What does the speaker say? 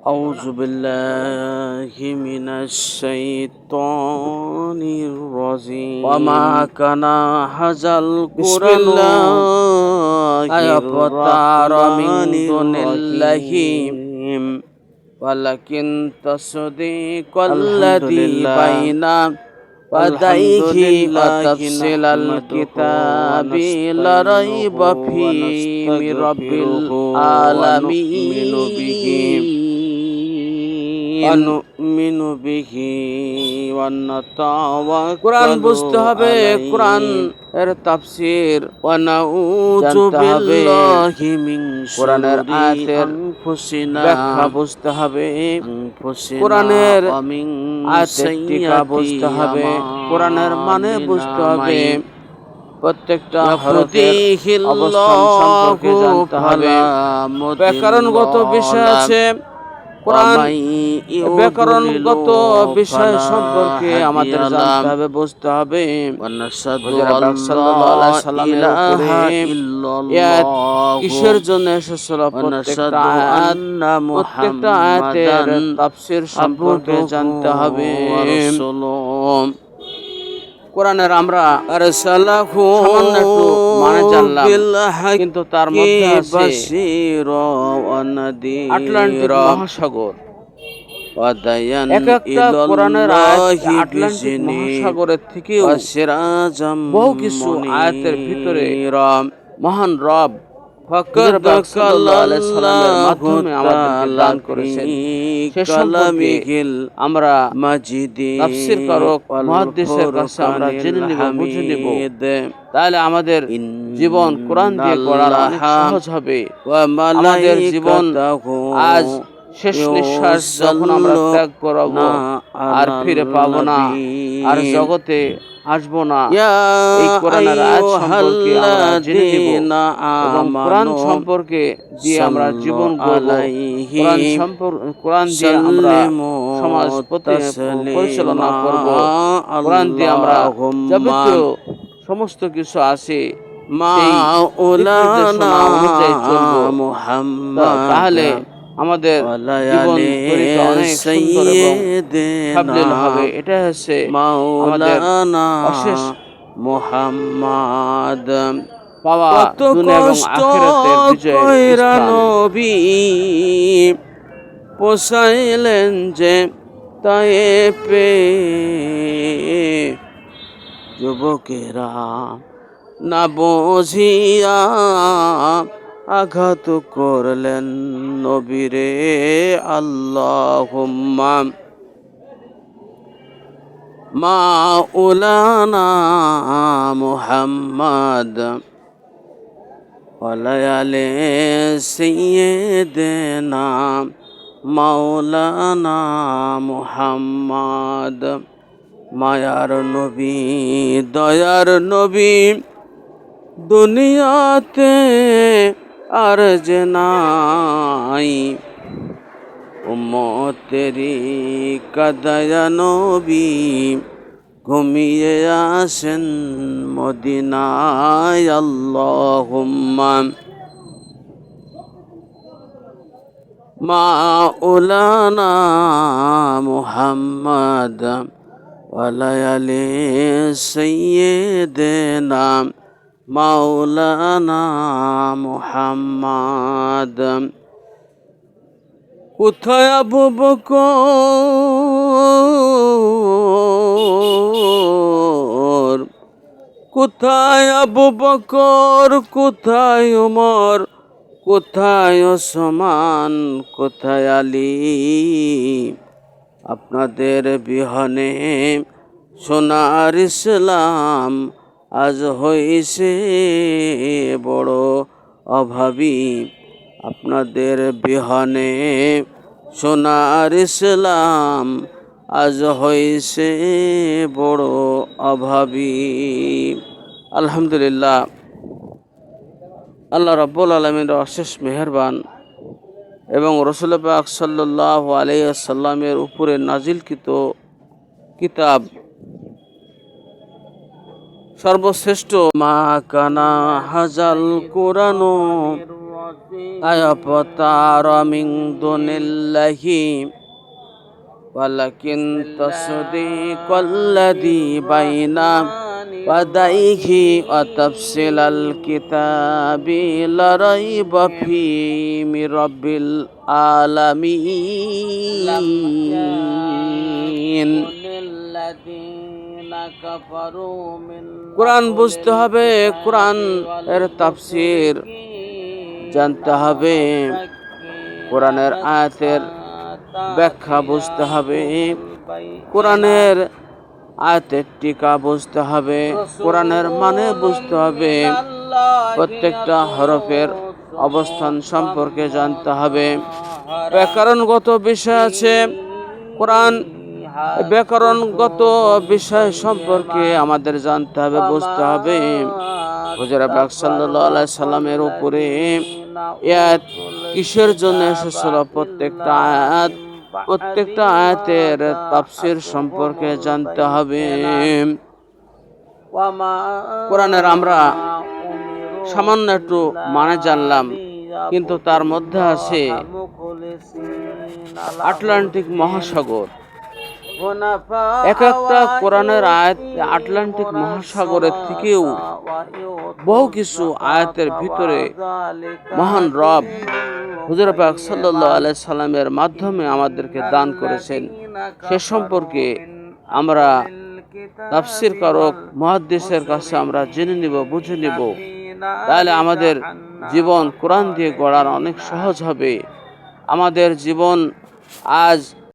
أعوذ بالله من الشيطان الرجيم وما كان هذا بسم القرآن الله أيفتر من دون الرحمن الله الرحيم ولكن تصديق الحمد الذي لله. بين الحمد يديه لله وتفصيل نحمده الكتاب ونستعينه لا ريب فيه من رب ونستغفره العالمين ونؤمن به ونؤمن به ونتوكل কোরআন বুঝতে হবে عليه। কোরআন এর তাফসীর ونعوذ জানতে হবে। بالله من কোরআনের شرور আয়াতের أنفسنا ব্যাখ্যা বুঝতে হবে أنفسنا কোরআনের ومن আয়াতের টিকা বুঝতে হবে কোরআনের মানে বুঝতে হবে প্রত্যেকটা হরফের অবস্থান সম্পর্কে জানতে হবে ব্যাকরণগত বিষয় আছে কোরআন ব্যাকরণগত বিষয় সম্পর্কে আমাদের জানতে হবে বুঝতে হবে। কিসের জন্য এসেছিল? প্রত্যেকটা আয়াত প্রত্যেকটা আয়াতের তাফসীর সম্পর্কে জানতে হবে। কোরআনের আমরা মানে জানলাম। কিন্তু তার মধ্যে আছে আটলান্টিক মহাসাগর। মহাসাগরের থেকেও বহু কিছু আয়াতের ভিতরে। মহান রব আমরা মাজিদি আমরা জেনে নিব বুঝে নিব। তাহলে আমাদের জীবন কোরআন দিয়ে অনেক সহজ হবে। আমাদের জীবন আজ শেষ নিঃশ্বাস যখন আমরা ত্যাগ করব আর ফিরে পাবো না। আর জগতে আসব না। এই কোরআনের আয়াত সম্পর্কে আমরা জেনে নিব এবং কোরআন সম্পর্কে দিয়ে আমরা জীবন গড়ব। কোরআন সম্পর্ক কোরআন দিয়ে আমরা সমাজ পরিচালনা করব। কোরআন দিয়ে আমরা যাবতীয় সমস্ত কিছু আছে অনুযায়ী চলবো। মুহাম্মদ তাহলে আমাদের জীবন তরিকা অনেক সুন্দর এবং সাবলীল হবে। এটা হচ্ছে আমাদের অশেষ মুহাম্মদ। পাওয়া দুনিয়া এবং আখিরাতের বিজয়ের নবী পোষাইলেন যে তাই পে যুবকেরা না বুঝিয়া আঘাত করলেন নবীরে আল্লাহুম্মা। মাওলানা মুহাম্মদ। ওয়ালায়ালে সাইয়্যিদিনা মাওলানা মুহাম্মদ। মায়ার নবী, দয়ার নবী। দুনিয়াতে আর যে নাই উম্মতেরি কাদায়া নবী ঘুমিয়ে আসেন মদিনায়। আল্লাহুম্মা মাওলানা মুহাম্মদ ওয়ালায়ালে সাইয়্যিদিনা মাওলানা মুহাম্মদ। কোথায় আবু বকর? কোথায় আবু বকর? কোথায় উমর? কোথায় সমান কোথায় আলী? আপনাদের বিহনে সোনার ইসলাম আজ হয়েছে বড় অভাবী। আপনাদের বিহনে সোনার ইসলাম আজ হয়েছে বড় অভাবী। আলহামদুলিল্লাহ। আল্লাহ রব্বুল আলমীর অশেষ মেহরবান এবং রসুল পাক সাল্লাহ আলাইসাল্লামের উপরে নাজিলকৃত কিতাব সর্বশ্রেষ্ঠ মা কানা হাজাল কোরআন أيبتار من دون الله ولكن تصديق الذي بين يديه وتفصيل الكتاب لا ريب فيه من رب العالمين কোরআন বুঝতে হবে, কোরআন এর তাফসির জানতে হবে, কোরআনের আয়াতের ব্যাখ্যা বুঝতে হবে, কোরআনের আয়াতের টিকা বুঝতে হবে, কোরআনের মানে বুঝতে হবে, প্রত্যেকটা হরফের অবস্থান সম্পর্কে জানতে হবে। ব্যাকরণগত বিষয় আছে, কোরআন ব্যাকরণগত বিষয় সম্পর্কে আমাদের জানতে হবে, বুঝতে হবে। হুজুর পাক আলাইহি সাল্লামের উপরে কিসের জন্য এসেছিল? প্রত্যেকটা আয়াত, প্রত্যেকটা আয়াতের তাফসীর সম্পর্কে জানতে হবে। কোরআনের আমরা সামান্য একটু মানে জানলাম, কিন্তু তার মধ্যে আছে আটলান্টিক মহাসাগর। এক একটা কোরআনের আয়াত আটলান্টিক মহাসাগরের থেকেও বহু কিছু আয়াতের ভিতরে মহান রব হুজুর পাক সাল্লাল্লাহু আলাইহি সাল্লামের মাধ্যমে আমাদেরকে দান করেছেন। সে সম্পর্কে আমরা তাফসির কারক মহাদ্দেশের কাছে আমরা জেনে নিব, বুঝে নিব। তাহলে আমাদের জীবন কোরআন দিয়ে গড়ার অনেক সহজ হবে। আমাদের জীবন আজ